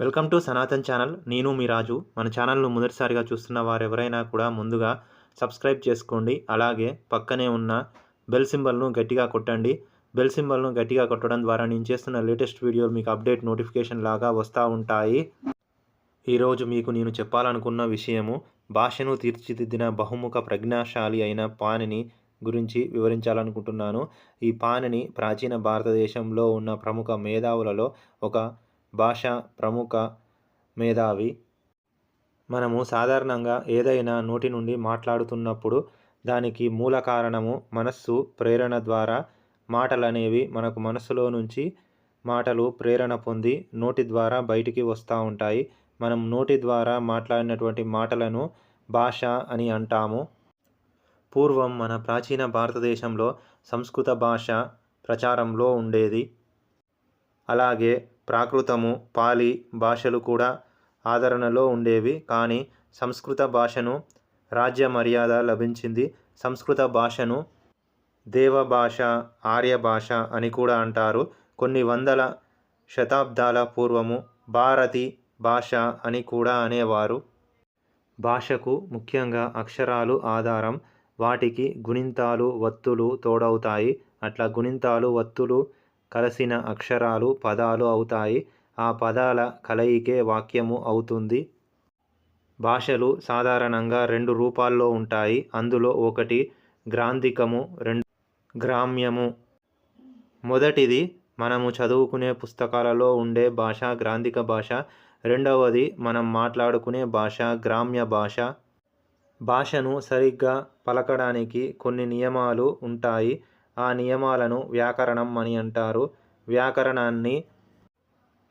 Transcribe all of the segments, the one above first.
Welcome to Sanatan channel. నేను మీ రాజు. మన ఛానల్ను మొదటిసారిగా చూస్తున్న వారు ఎవరైనా కూడా ముందుగా సబ్స్క్రైబ్ చేసుకోండి. అలాగే పక్కనే ఉన్న బెల్ సింబల్ను గట్టిగా కొట్టండి. బెల్ సింబల్ను గట్టిగా కొట్టడం ద్వారా నేను చేస్తున్న లేటెస్ట్ వీడియోలు మీకు అప్డేట్ నోటిఫికేషన్ లాగా వస్తూ ఉంటాయి. ఈరోజు మీకు నేను చెప్పాలనుకున్న విషయము భాషను తీర్చిదిద్దిన బహుముఖ ప్రజ్ఞాశాలి అయిన పానిని గురించి వివరించాలనుకుంటున్నాను. ఈ పానిని ప్రాచీన భారతదేశంలో ఉన్న ప్రముఖ మేధావులలో ఒక భాష ప్రముఖ మేధావి. మనము సాధారణంగా ఏదైనా నోటి నుండి మాట్లాడుతున్నప్పుడు దానికి మూల కారణము మనస్సు ప్రేరణ ద్వారా మాటలు అనేవి మనకు మనస్సులో నుంచి మాటలు ప్రేరణ పొంది నోటి ద్వారా బయటికి వస్తూ ఉంటాయి. మనం నోటి ద్వారా మాట్లాడినటువంటి మాటలను భాష అని అంటాము. పూర్వం మన ప్రాచీన భారతదేశంలో సంస్కృత భాష ప్రచారంలో ఉండేది. అలాగే ప్రాకృతము పాలి భాషలు కూడా ఆదరణలో ఉండేవి. కానీ సంస్కృత భాషను రాజ్య మర్యాద లభించింది. సంస్కృత భాషను దేవభాష ఆర్య భాష అని కూడా అంటారు. కొన్ని వందల శతాబ్దాల పూర్వము భారతి భాష అని కూడా అనేవారు. భాషకు ముఖ్యంగా అక్షరాలు ఆధారం. వాటికి గుణింతాలు వత్తులు తోడవుతాయి. అట్లా గుణింతాలు వత్తులు కలిసిన అక్షరాలు పదాలు అవుతాయి. ఆ పదాల కలయికే వాక్యము అవుతుంది. భాషలు సాధారణంగా రెండు రూపాల్లో ఉంటాయి. అందులో ఒకటి గ్రాంధికము రెండు గ్రామ్యము. మొదటిది మనము చదువుకునే పుస్తకాలలో ఉండే భాష గ్రాంధిక భాష. రెండవది మనం మాట్లాడుకునే భాష గ్రామ్య భాష. భాషను సరిగ్గా పలకడానికి కొన్ని నియమాలు ఉంటాయి. ఆ నియమాలను వ్యాకరణం అని అంటారు. వ్యాకరణాన్ని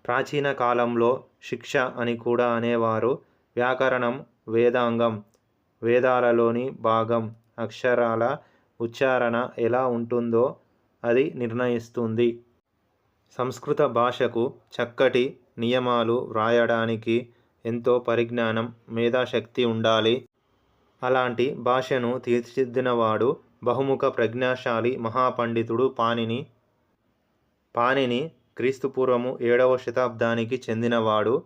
ప్రాచీన కాలంలో శిక్ష అని కూడా అనేవారు. వ్యాకరణం వేదాంగం వేదాలలోని భాగం అక్షరాల ఉచ్చారణ ఎలా ఉంటుందో అది నిర్ణయిస్తుంది. సంస్కృత భాషకు చక్కటి నియమాలు వ్రాయడానికి ఎంతో పరిజ్ఞానం మేధాశక్తి ఉండాలి. అలాంటి భాషను తీర్చిదిద్దినవాడు బహుముఖ ప్రజ్ఞాశాలి మహాపండితుడు పాణిని పాణిని క్రీస్తుపూర్వము ఏడవ శతాబ్దానికి చెందినవాడు.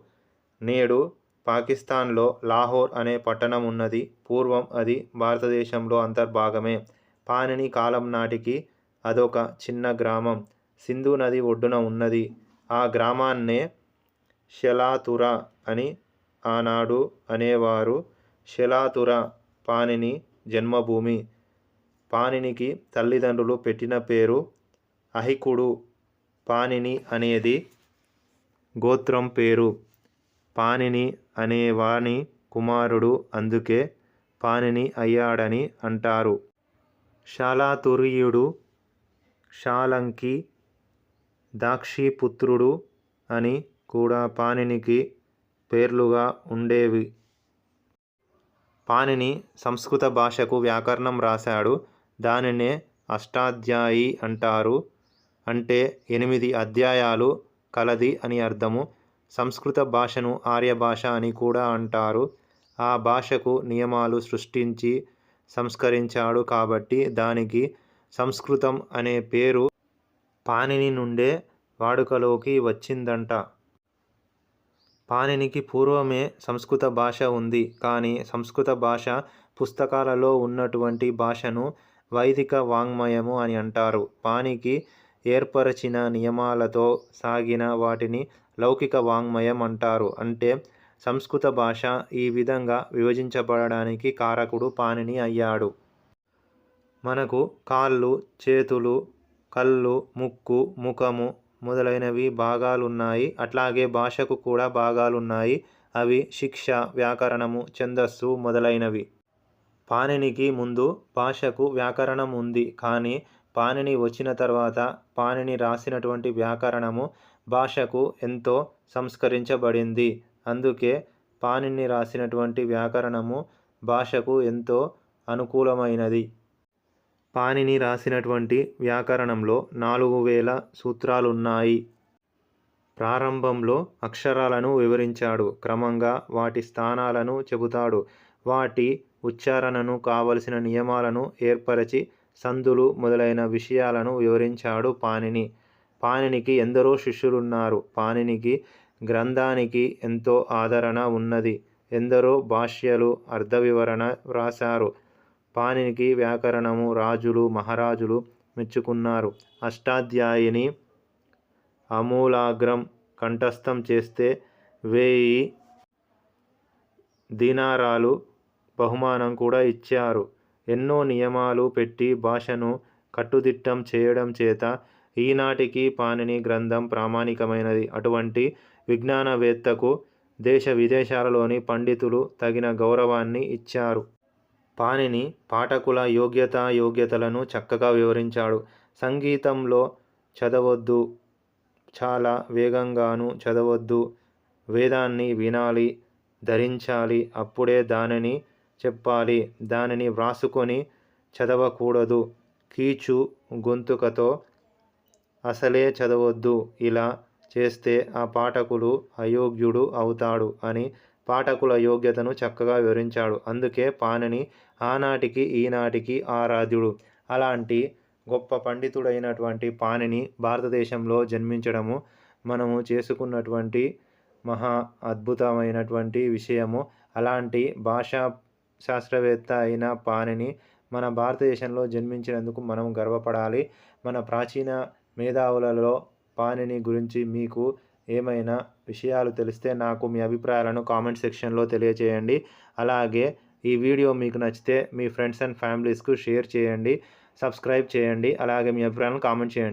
నేడు పాకిస్తాన్లో లాహోర్ అనే పట్టణం ఉన్నది పూర్వం అది భారతదేశంలో అంతర్భాగమే. పాణిని కాలం నాటికి అదొక చిన్న గ్రామం. సింధు నది ఒడ్డున ఉన్నది. ఆ గ్రామాన్నే శలాతుర అని ఆనాడు అనేవారు. శలాతుర పాణిని జన్మభూమి. పాణినికి తల్లిదండ్రులు పెట్టిన పేరు అహికుడు. పాణిని అనేది గోత్రం పేరు. పాణిని అనేవాని కుమారుడు అందుకే పాణిని అయ్యాడని అంటారు. శాలాతుర్యుడు శాలంకి దాక్షిపుత్రుడు అని కూడా పాణినికి పేర్లుగా ఉండేవి. పాణిని సంస్కృత భాషకు వ్యాకరణం రాశాడు. దానినే అష్టాధ్యాయి అంటారు. అంటే ఎనిమిది అధ్యాయాలు కలది అని అర్థము. సంస్కృత భాషను ఆర్య భాష అని కూడా అంటారు. ఆ భాషకు నియమాలు సృష్టించి సంస్కరించాడు కాబట్టి దానికి సంస్కృతం అనే పేరు పాణిని నుండే వాడుకలోకి వచ్చిందంట. పాణినికి పూర్వమే సంస్కృత భాష ఉంది. కానీ సంస్కృత భాష పుస్తకాలలో ఉన్నటువంటి భాషను వైదిక వాంగ్మయము అని అంటారు. పానికి ఏర్పరచిన నియమాలతో సాగిన వాటిని లౌకిక వాంగ్మయం అంటారు. అంటే సంస్కృత భాష ఈ విధంగా విభజించబడడానికి కారకుడు పాణిని అయ్యాడు. మనకు కాళ్ళు చేతులు కళ్ళు ముక్కు ముఖము మొదలైనవి భాగాలున్నాయి. అట్లాగే భాషకు కూడా భాగాలున్నాయి. అవి శిక్ష వ్యాకరణము ఛందస్సు మొదలైనవి. పాణినికి ముందు భాషకు వ్యాకరణం ఉంది. కానీ పాణిని వచ్చిన తర్వాత పాణిని రాసినటువంటి వ్యాకరణము భాషకు ఎంతో సంస్కరించబడింది. అందుకే పాణిని రాసినటువంటి వ్యాకరణము భాషకు ఎంతో అనుకూలమైనది. పాణిని రాసినటువంటి వ్యాకరణంలో నాలుగు వేల సూత్రాలున్నాయి. ప్రారంభంలో అక్షరాలను వివరించాడు. క్రమంగా వాటి స్థానాలను చెబుతాడు. వాటి ఉచ్చారణను కావలసిన నియమాలను ఏర్పరచి సందులు మొదలైన విషయాలను వివరించాడు పాణిని. పాణినికి ఎందరో శిష్యులున్నారు. పాణినికి గ్రంథానికి ఎంతో ఆదరణ ఉన్నది. ఎందరో భాష్యలు అర్థ వివరణ పాణినికి వ్యాకరణము రాజులు మహారాజులు మెచ్చుకున్నారు. అష్టాధ్యాయిని అమూలాగ్రం కంఠస్థం చేస్తే వేయి దీనారాలు బహుమానం కూడా ఇచ్చారు. ఎన్నో నియమాలు పెట్టి భాషను కట్టుదిట్టం చేయడం చేత ఈనాటికి పాణిని గ్రంథం ప్రామాణికమైనది. అటువంటి విజ్ఞానవేత్తకు దేశ విదేశాలలోని పండితులు తగిన గౌరవాన్ని ఇచ్చారు. పాణిని పాఠకుల యోగ్యతాయోగ్యతలను చక్కగా వివరించాడు. సంగీతంలో చదవొద్దు. చాలా వేగంగాను చదవద్దు. వేదాన్ని వినాలి ధరించాలి అప్పుడే దానిని చెప్పాలి. దానిని వ్రాసుకొని చదవకూడదు. కీచు గొంతుకతో అసలే చదవద్దు. ఇలా చేస్తే ఆ పాఠకులు అయోగ్యుడు అవుతాడు అని పాఠకుల యోగ్యతను చక్కగా వివరించాడు. అందుకే పానని ఆనాటికి ఈనాటికి ఆరాధ్యుడు. అలాంటి గొప్ప పండితుడైనటువంటి పాణిని భారతదేశంలో జన్మించడము మనము చేసుకున్నటువంటి మహా అద్భుతమైనటువంటి విషయము. అలాంటి భాషా శాస్త్రవేత్త అయిన పాణిని మన భారతదేశంలో జన్మించినందుకు మనం గర్వపడాలి. మన ప్రాచీన మేధావులలో పాణిని గురించి మీకు ఏమైనా విషయాలు తెలిస్తే నాకు మీ అభిప్రాయాలను కామెంట్ సెక్షన్లో తెలియచేయండి. అలాగే ఈ వీడియో మీకు నచ్చితే మీ ఫ్రెండ్స్ అండ్ ఫ్యామిలీస్కు షేర్ చేయండి. సబ్స్క్రైబ్ చేయండి. అలాగే మీ అభిప్రాయాలను కామెంట్ చేయండి.